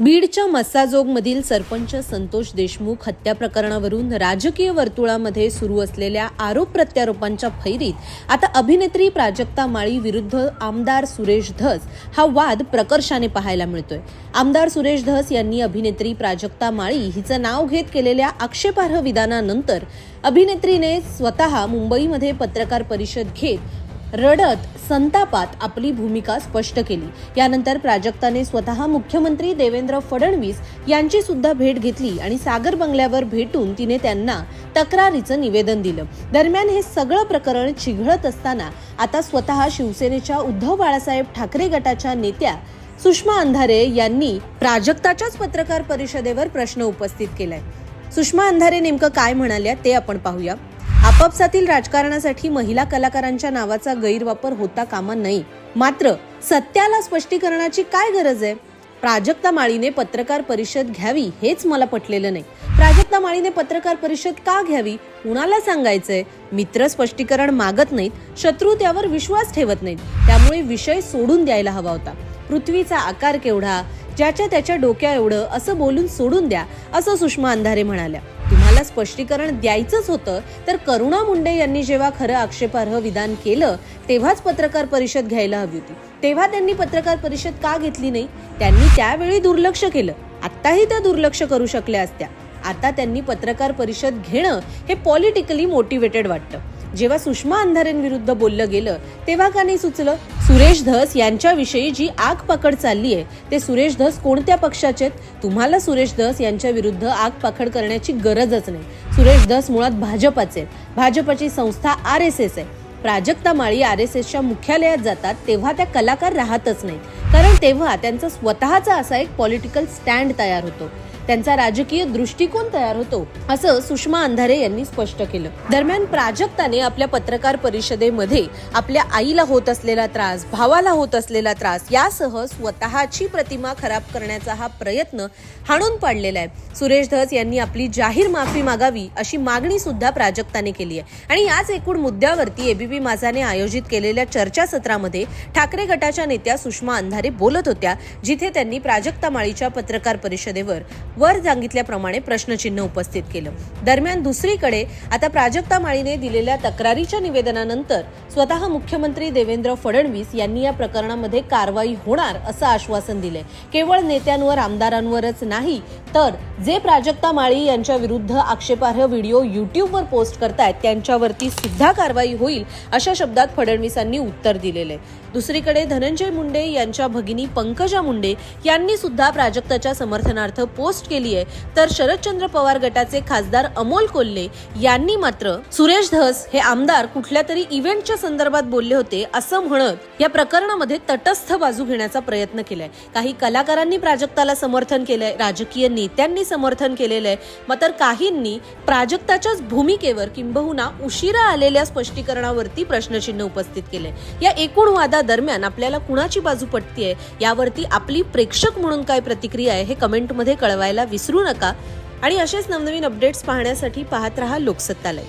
बीडच्या मस्साजोगमधील सरपंच संतोष देशमुख हत्या प्रकरणावरून राजकीय वर्तुळामध्ये सुरू असलेल्या आरोप प्रत्यारोपांच्या फैरीत आता अभिनेत्री प्राजक्ता माळी विरुद्ध आमदार सुरेश धस हा वाद प्रकर्षाने पाहायला मिळतोय. आमदार सुरेश धस यांनी अभिनेत्री प्राजक्ता माळी हिचं नाव घेत केलेल्या आक्षेपार्ह विधानानंतर अभिनेत्रीने स्वतः मुंबईमध्ये पत्रकार परिषद घेत रडत संतापात आपली भूमिका स्पष्ट केली. यानंतर प्राजक्ताने स्वतः मुख्यमंत्री देवेंद्र फडणवीस यांची सुद्धा भेट घेतली आणि सागर बंगल्यावर भेटून तिने त्यांना तक्रारीचं निवेदन दिलं. दरम्यान हे सगळं प्रकरण चिघळत असताना आता स्वतः शिवसेनेच्या उद्धव बाळासाहेब ठाकरे गटाच्या नेत्या सुषमा अंधारे यांनी प्राजक्ताच्याच पत्रकार परिषदेवर प्रश्न उपस्थित केलाय. सुषमा अंधारे नेमकं काय म्हणाल्या ते आपण पाहूया. आपापसातील राजकारणासाठी महिला कलाकारांच्या नावाचा गैरवापर होता कामा नाही मात्र सत्याला स्पष्टीकरणाची काय गरज आहे? प्राजक्ता माळीने पत्रकार परिषद घ्यावी हेच मला पटलेलं नाही. प्राजक्ता माळीने पत्रकार परिषद का घ्यावी कुणाला सांगायचंय? मित्र स्पष्टीकरण मागत नाहीत शत्रू त्यावर विश्वास ठेवत नाहीत. त्यामुळे विषय सोडून द्यायला हवा होता. पृथ्वीचा आकार केवढा ज्याच्या त्याच्या डोक्या एवढं असं बोलून सोडून द्या असं सुषमा अंधारे म्हणाल्या. आपल्याला स्पष्टीकरण द्यायचंच होतं तर करुणा मुंडे यांनी जेव्हा खरं आक्षेपार्ह विधान केलं तेव्हाच पत्रकार परिषद घ्यायला हवी होती. तेव्हा त्यांनी पत्रकार परिषद का घेतली नाही? त्यांनी त्यावेळी दुर्लक्ष केलं. आत्ताही त्या दुर्लक्ष करू शकल्या असत्या. आता त्यांनी पत्रकार परिषद घेणं हे पॉलिटिकली मोटिवेटेड वाटतं. जेव्हा सुषमा अंधारेंविरुद्ध बोललं गेलं तेव्हा का नाही सुचलं? सुरेश धस यांच्याविषयी जी आग पकड चालली आहे ते सुरेश धस कोणत्या पक्षाचे आहेत? तुम्हाला सुरेश धस यांच्या विरुद्ध आग पकड करण्याची गरजच नाही. सुरेश धस मुळात भाजपाचे आहेत. भाजपाची संस्था आर एस एस आहे. प्राजक्ता माळी आर एस एसच्या मुख्यालयात जातात तेव्हा त्या कलाकार राहतच नाहीत. कारण तेव्हा त्यांचा स्वतःचा असा एक पॉलिटिकल स्टँड तयार होतो. त्यांचा राजकीय दृष्टिकोन तयार होतो असं सुषमा अंधारे यांनी स्पष्ट केलं. दरम्यान प्राजक्ताने आपल्या पत्रकार परिषदेमध्ये आपल्या आईला होत असलेला त्रास भावाला होत असलेला त्रास यासह स्वतःची प्रतिमा खराब करण्याचा हा प्रयत्न हाणून पाडलेला आहे. सुरेश धस यांनी आपली जाहीर माफी मागावी अशी मागणी सुद्धा प्राजक्ताने केली आहे. आणि याच एकूण मुद्द्यावरती एबीपी माझाने आयोजित केलेल्या चर्चासत्रामध्ये ठाकरे गटाच्या नेत्या सुषमा अंधारे बोलत होत्या जिथे त्यांनी प्राजक्ता माळीच्या पत्रकार परिषदेवर वर सांगितल्याप्रमाणे प्रश्नचिन्ह उपस्थित केलं. दरम्यान दुसरीकडे आता प्राजक्ता माळीने दिलेल्या तक्रारीच्या निवेदनानंतर स्वतः मुख्यमंत्री देवेंद्र फडणवीस यांनी या प्रकरणामध्ये कारवाई होणार असं आश्वासन दिले केवळ नेत्यांवर आमदारांवरच नाही तर जे प्राजक्ता माळी यांच्या विरुद्ध आक्षेपार्ह व्हिडिओ युट्यूबवर पोस्ट करतायत त्यांच्यावरती सुद्धा कारवाई होईल अशा शब्दात फडणवीसांनी उत्तर दिलेले. दुसरीकडे धनंजय मुंडे यांच्या भगिनी पंकजा मुंडे यांनी सुद्धा प्राजक्ताच्या समर्थनार्थ पोस्ट केली आहे. तर शरदचंद्र पवार गटाचे खासदार अमोल कोल्हे यांनी मात्र सुरेश धस हे आमदार कुठल्या तरी इव्हेंटच्या संदर्भात बोलले होते असं म्हणत या प्रकरणामध्ये तटस्थ बाजू घेण्याचा प्रयत्न केलाय. काही कलाकारांनी प्राजक्ताला समर्थन केलंय. राजकीय नेत्यांनी समर्थन केलेलं आहे मात्र काहींनी प्राजक्ताच्याच भूमिकेवर किंबहुना उशिरा आलेल्या स्पष्टीकरणावरती प्रश्नचिन्ह उपस्थित केले या एकूण वादादरम्यान आपल्याला कुणाची बाजू पटतीये यावरती आपली प्रेक्षक म्हणून काय प्रतिक्रिया आहे हे कमेंटमध्ये कळवायला विसरू नका. आणि असेच नवनवीन अपडेट्स पाहण्यासाठी पाहत रहा लोकसत्तालय.